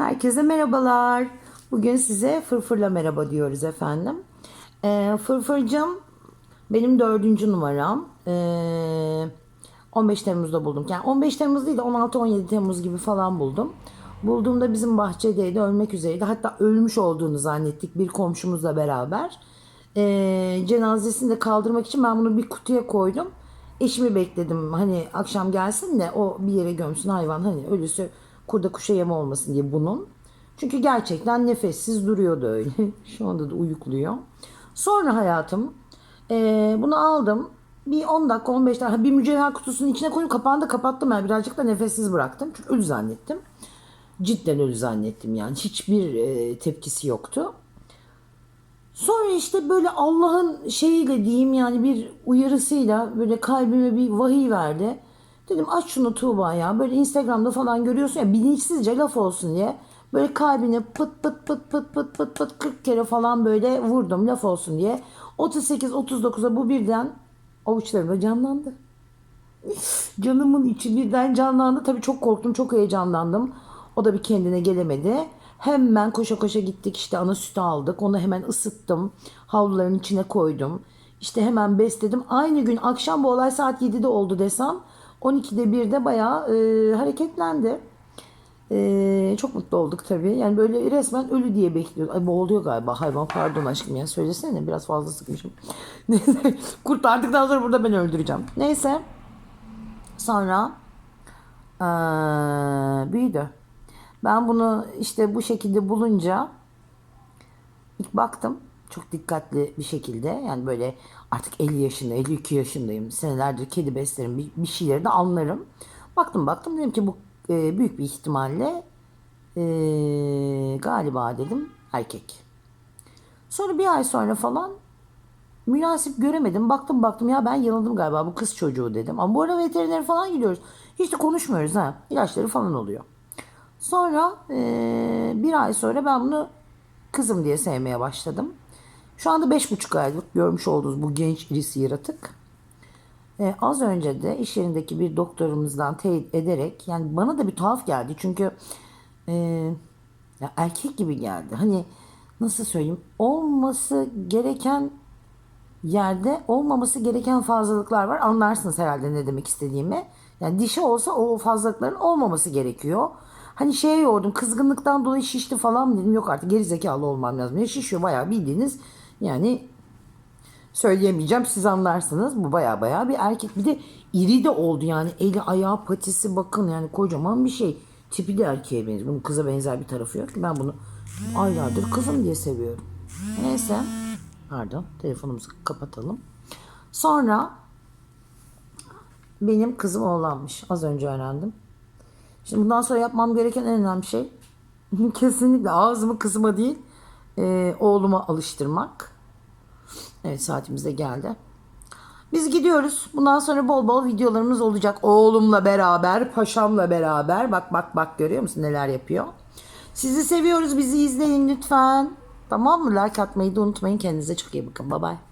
Herkese merhabalar. Bugün size fırfırla merhaba diyoruz efendim. Ee, fırfırcım benim dördüncü numaram. Ee, 15 Temmuz'da buldum. Yani 15 Temmuz değil de 16-17 Temmuz gibi falan buldum. Bulduğumda bizim bahçedeydi, ölmek üzereydi. Hatta ölmüş olduğunu zannettik bir komşumuzla beraber. Ee, cenazesini de kaldırmak için ben bunu bir kutuya koydum. Eşimi bekledim hani akşam gelsin de o bir yere gömsün hayvan hani ölüsü kurda kuşa yem olmasın diye bunun. Çünkü gerçekten nefessiz duruyordu öyle. Şu anda da uyukluyor. Sonra hayatım eee, bunu aldım. Bir 10 dakika 15 dakika bir mücevher kutusunun içine koyup kapağını da kapattım. Yani birazcık da nefessiz bıraktım. Çünkü ölü zannettim. Cidden ölü zannettim yani. Hiçbir eee, tepkisi yoktu. Sonra işte böyle Allah'ın şeyiyle diyeyim yani bir uyarısıyla böyle kalbime bir vahiy verdi. Dedim aç şunu Tuğba ya. Böyle Instagram'da falan görüyorsun ya bilinçsizce laf olsun diye. Böyle kalbine pıt pıt pıt pıt pıt pıt pıt 40 kere falan böyle vurdum laf olsun diye. 38-39'a bu birden avuçlarımda canlandı. Canımın içi birden canlandı. Tabii çok korktum, çok heyecanlandım. O da bir kendine gelemedi. Hemen koşa koşa gittik işte ana sütü aldık. Onu hemen ısıttım. Havluların içine koydum. İşte hemen besledim. Aynı gün akşam bu olay saat 7'de oldu desem. 12'de 1'de bayağı e, hareketlendi. E, çok mutlu olduk tabii. Yani böyle resmen ölü diye bekliyoruz. Ay boğuluyor galiba hayvan pardon aşkım ya söylesene biraz fazla sıkmışım. Neyse kurtardıktan sonra burada ben öldüreceğim. Neyse. Sonra eee, büyüdü. Ben bunu işte bu şekilde bulunca ilk baktım çok dikkatli bir şekilde yani böyle artık 50 yaşında 52 yaşındayım senelerdir kedi beslerim bir, bir şeyleri de anlarım. Baktım baktım dedim ki bu e, büyük bir ihtimalle e, galiba dedim erkek. Sonra bir ay sonra falan münasip göremedim. Baktım baktım ya ben yanıldım galiba bu kız çocuğu dedim. Ama bu ara veterinere falan gidiyoruz. Hiç de konuşmuyoruz ha. İlaçları falan oluyor. Sonra eee, bir ay sonra ben bunu kızım diye sevmeye başladım. Şu anda beş buçuk aylık görmüş olduğunuz bu genç irisi yaratık. E, az önce de iş yerindeki bir doktorumuzdan teyit ederek yani bana da bir tuhaf geldi. Çünkü e, ya erkek gibi geldi. Hani nasıl söyleyeyim olması gereken yerde olmaması gereken fazlalıklar var. Anlarsınız herhalde ne demek istediğimi. Yani dişi olsa o fazlalıkların olmaması gerekiyor. Hani şeye yordum kızgınlıktan dolayı şişti falan mı dedim. Yok artık geri zekalı olmam lazım. Ya şişiyor bayağı bildiğiniz yani söyleyemeyeceğim siz anlarsınız. Bu baya baya bir erkek. Bir de iri de oldu yani eli ayağı patisi bakın yani kocaman bir şey. Tipi de erkeğe benziyor. Bunun kıza benzer bir tarafı yok. Ben bunu aylardır kızım diye seviyorum. Neyse. Pardon telefonumuzu kapatalım. Sonra benim kızım oğlanmış. Az önce öğrendim. Şimdi bundan sonra yapmam gereken en önemli şey kesinlikle ağzımı kızıma değil e, oğluma alıştırmak. Evet saatimiz de geldi. Biz gidiyoruz. Bundan sonra bol bol videolarımız olacak. Oğlumla beraber, paşamla beraber. Bak bak bak görüyor musun neler yapıyor. Sizi seviyoruz. Bizi izleyin lütfen. Tamam mı? Like atmayı da unutmayın. Kendinize çok iyi bakın. Bye bye.